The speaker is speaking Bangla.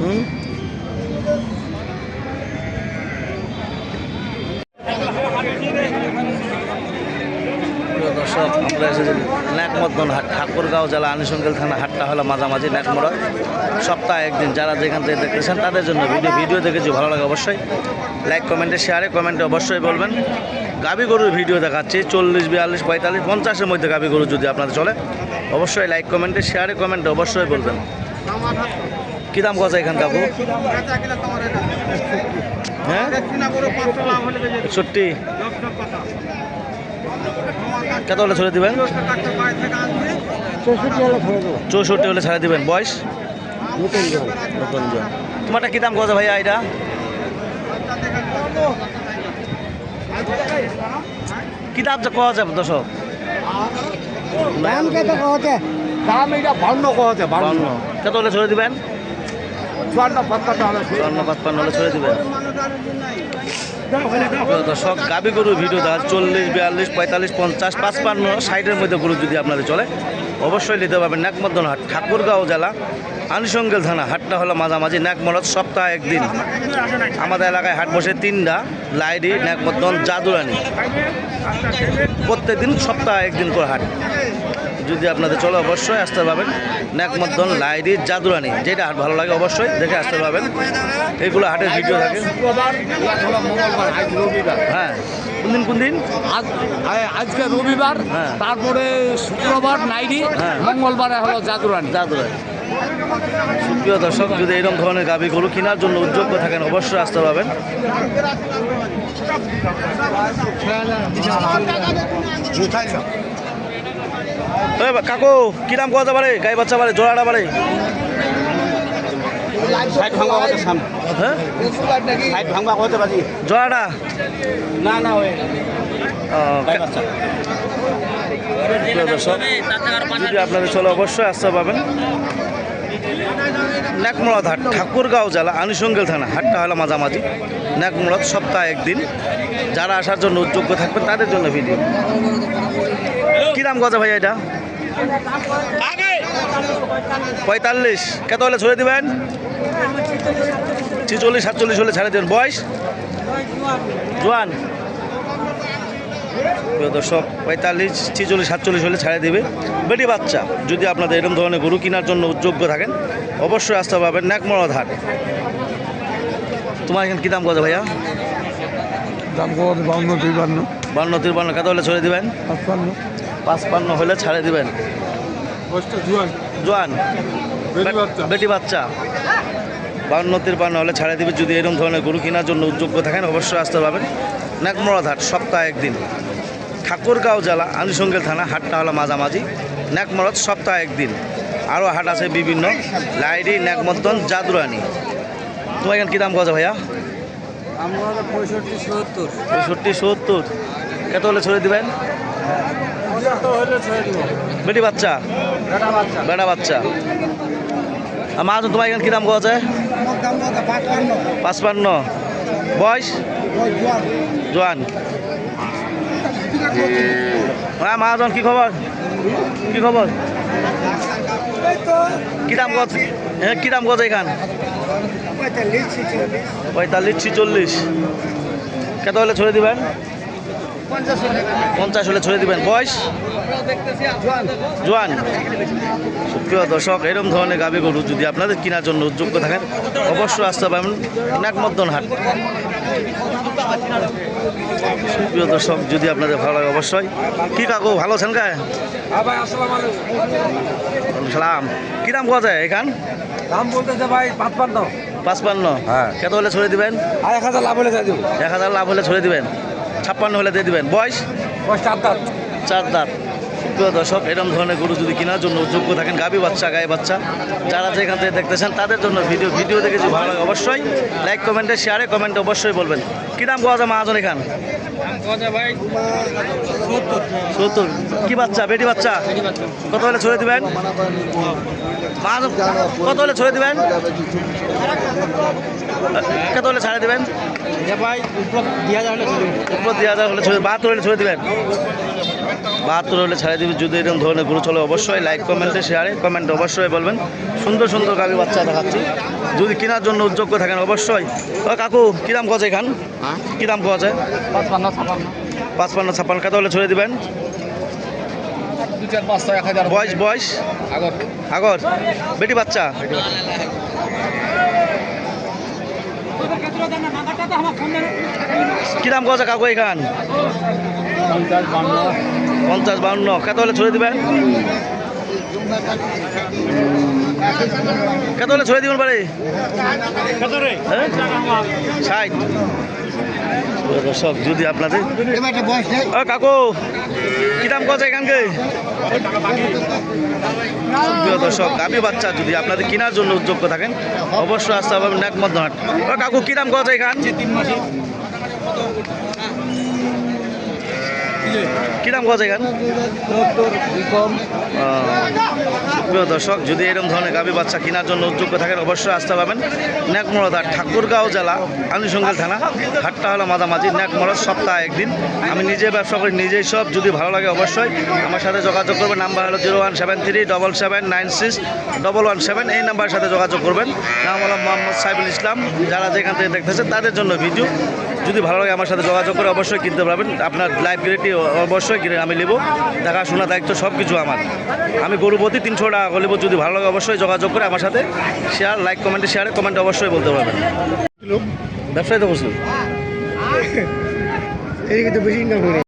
হুম? প্রিয় দর্শক ঠাকুরগাঁও জেলা আনিসঙ্গেল থানা হাটটা হলো মাঝামাঝি ন্যাকমোড়া। সপ্তাহে একদিন যারা যেখান থেকে দেখতেছেন, তাদের জন্য ভিডিও ভিডিও দেখেছি, ভালো লাগে অবশ্যই। লাইক কমেন্টে শেয়ারে কমেন্টে অবশ্যই বলবেন। গাবি গরুর ভিডিও দেখাচ্ছি, চল্লিশ, বিয়াল্লিশ, পঁয়তাল্লিশ, পঞ্চাশের মধ্যে গাবি গরু যদি আপনাদের চলে, অবশ্যই লাইক কমেন্টে শেয়ারে কমেন্টে অবশ্যই বলবেন। কী দাম কথা এখান কাকু? হ্যাঁ? একষট্টি। কত হলে ছেড়ে দিবেন? চৌষট্টি হলে ছেড়ে দিবেন। বয়স? নতুন জন। তোমারটা কী দাম কথা ভাইয়া এটা? কি দাম তো কওয়া যাবে দর্শক? দাম কত দাম এটা বান্ন কত হলে ছেড়ে দিবেন? দর্শক গাবি গরু ভিডিও দেখা চল্লিশ, বিয়াল্লিশ, পঁয়তাল্লিশ, পঞ্চাশ, পাঁচপান্ন, ষাটের মধ্যে গরু যদি আপনাদের চলে, অবশ্যই নিতে পারবেন নাকমদ্দন হাট ঠাকুরগাঁও জেলা আনুষঙ্গেল থানা হাটটা হলো মাঝামাঝি নাকমরদ সপ্তাহে একদিন। আমাদের এলাকায় হাট বসে তিনটা, লাইডি নাকমদ্দন জাদুরানি। প্রত্যেকদিন সপ্তাহে একদিন করে হাট। যদি আপনাদের চলে অবশ্যই আসতে পারবেন। ন্যাকমদ্দন লাইডি জাদুরানি যেটা হাট ভালো লাগে অবশ্যই দেখে আসতে পারবেন। এইগুলো হাটের ভিডিও থাকে। রবিবার হ্যাঁ। কোন দিন কোন দিন? আজ আজকে রবিবার হ্যাঁ। তারপরে শুক্রবার নাইডি হ্যাঁ। মঙ্গলবারে হলো জাদুরানি। জাদুরানি। সুপ্রিয় দর্শক যদি এরকম ধরনের গাবি গরু কেনার জন্য উদ্যোগ থাকেন অবশ্যই আসতে পারবেন। এই বা- কাকু কি দাম কথা পারে গাই বাচ্চা পারে জোড়াটা পারি জোড়াটা না না ওই যদি আপনাদের চলে অবশ্যই আসতে পাবেন। ন্যাকমুড়াত হাট ঠাকুরগাঁও জেলা আনুষঙ্গেল থানা। হাটটা হলো মাঝামাঝি। ন্যাকমুড়াত সপ্তাহে একদিন। যারা আসার জন্য উদ্যোগ্য থাকবেন তাদের জন্য ভিডিও কী দাম গজা ভাই এটা? পঁয়তাল্লিশ। কত হলে ছড়ে দিবেন? ছিচল্লিশ সাতচল্লিশ হলে ছাড়ে দেবেন। বয়স? জোয়ান। দর্শক পঁয়তাল্লিশ ছিচল্লিশ সাতচল্লিশ হলে ছাড়ে দেবে। বেটি বাচ্চা যদি আপনাদের এরকম ধরনের গরু কেনার জন্য উদ্যোগ্য থাকেন অবশ্যই আসতে পারবেন ন্যাকমরদ হাট তোমার এখানে কী দাম কত ভাইয়া? দাম কত বাউন্ন দুইবান্ন বান্ন তিরপান্ন। কত হলে ছেড়ে দিবেন? পাঁচপান্ন হলে ছাড়ে দিবেন। জুয়ান। জোয়ান। বেটি বাচ্চা। বান্ন তিরপান্ন হলে ছাড়ে দিবে। যদি এরকম ধরনের গরু কেনার জন্য উদ্যোগ্য থাকেন অবশ্যই আসতে পারবেন। ন্যাকমরদ হাট সপ্তাহে একদিন। ঠাকুরগাঁও জেলা আনুষঙ্গেল থানা হাটটা হলো মাঝামাঝি। ন্যাকমরদ সপ্তাহে একদিন। আরও হাট আছে বিভিন্ন। লাইডি ন্যাকমদ্দন জাদুরানি। তোমার এখানে কী দাম কথা ভাইয়া? পঁয়ষট্টি সত্তর। পঁয়ষট্টি সত্তর। কত হলে ছড়ে দিবেন? বেটি বাচ্চা? বেটা বাচ্চা। আর মাজন তোমার এখানে কী দাম আছে পাঁচপান্ন। বয়স? জোয়ান। হ্যাঁ মহাজন কি খবর? কি খবর? কি দাম কত হ্যাঁ কি দাম কত এখান? পঁয়তাল্লিশ ছিচল্লিশ। কত হলে ছড়ে দিবেন? পঞ্চাশ হলে ছড়ে দিবেন। বয়স? জোয়ান। সুপ্রিয় দর্শক এরকম ধরনের গাবি গরু যদি আপনাদের কেনার জন্য উদ্যোগ থাকেন অবশ্যই আসতে পারবেন নাকমদ্দন হাট। সুপ্রিয় দর্শক যদি আপনাদের ভালো লাগে অবশ্যই। কি কাকু ভালো আছেন কা? ভাই আসসালাম আলাইকুম। সালাম। কি দাম পাওয়া যায় এখান? দাম বলতেছে ভাই পাঁচপান্ন। পাঁচপান্ন। হ্যাঁ। কত হলে ছড়ে দিবেন? আর এক হাজার লাভ হলে এক হাজার লাভ হলে ছড়ে দিবেন। ছাপ্পান্ন হলে দিয়ে দিবেন। বয়স? চার দাঁত। চার দাঁত। প্রিয় দর্শক এরকম ধরনের গরু যদি কেনার জন্য যোগ্য থাকেন গাবি বাচ্চা গায়ে বাচ্চা যারা যেখান থেকে দেখতেছেন তাদের জন্য ভিডিও ভিডিও দেখে যদি ভালো লাগে অবশ্যই লাইক কমেন্টে শেয়ারে কমেন্টে অবশ্যই বলবেন। কী দাম পাওয়া যায় মহাজন এখান? সত্তর। কি বাচ্চা? বেটি বাচ্চা? কত হলে ছড়ে দিবেন? কত হলে ছড়ে দিবেন? কত হলে ছাড়ে দিবেন? ভাই উপর দিয়া যাবে উপর দুই হাজার হলে ছড়ে বাহাত্তর হলে ছড়ে দেবেন? বাহাত্তর হলে ছাড়িয়ে দিবি যদি এরকম ধরনের গুরু চলে অবশ্যই লাইক কমেন্টে শেয়ারে কমেন্টে অবশ্যই বলবেন। সুন্দর সুন্দর গাভী বাচ্চা দেখাচ্ছি। যদি কেনার জন্য উদ্যোগ করে থাকেন অবশ্যই। ও কাকু কী দাম এখান? কী দাম কছে পাঁচপান্ন ছাপান্ন। পাঁচপান্ন ছাপ্পান্ন কত হলে ছড়িয়ে দিবেন? দু চার পাঁচশো এক হাজার বয়স বয়স? আগর। আগর? বেটি বাচ্চা? কী দাম কছে কাকু এখান? পঞ্চাশ বাউন্ন কত হলে ছড়িয়ে দিবেন? কত হলে ছড়িয়ে দিবেন বাড়ি? হ্যাঁ? ষাট। দর্শক যদি আপনাদের ও কাকু কি দাম কত এখানকে? দর্শক গাভী বাচ্চা যদি আপনাদের কেনার জন্য উদ্যোগ থাকেন অবশ্যই আসতে হবে নাক মধ্যহাট ও কাকু কি দাম কত এখান? তিন মাসে কি দাম এখান দর্শক যদি এরকম ধরনের গাভী বাচ্চা কেনার জন্য উদ্যোগ থাকেন, অবশ্যই আসতে পাবেন ন্যাকমরদা ঠাকুরগাঁও জেলা আনুষঙ্গিক থানা, হাটটা হলো মাঝামাঝি ন্যাকমরদ সপ্তাহে একদিন। আমি নিজে ব্যবসা করি, নিজেই সব, যদি ভালো লাগে অবশ্যই। আমার সাথে যোগাযোগ করবেন, নাম্বার হলো zero one seven three double seven nine six double one seven, এই নাম্বারের সাথে যোগাযোগ করবেন। নাম হলো মোহাম্মদ সাইবুল ইসলাম, যারা যেখান থেকে দেখতেছেন, তাদের জন্য ভিডিও। যদি ভালো লাগে আমার সাথে যোগাযোগ করে অবশ্যই কিনতে পারবেন। আপনার লাইফ গ্যারেন্টি অবশ্যই কিনে আমি নেব। দেখাশোনা দায়িত্ব সব কিছু আমার। আমি গরু প্রতি তিনশো টাকা করে নেব। যদি ভালো লাগে অবশ্যই যোগাযোগ করে আমার সাথে শেয়ার লাইক কমেন্টে শেয়ারে কমেন্টে অবশ্যই বলতে পারবেন। ব্যবসায়ী তো বসুন এই কিন্তু বেশি ইনকাম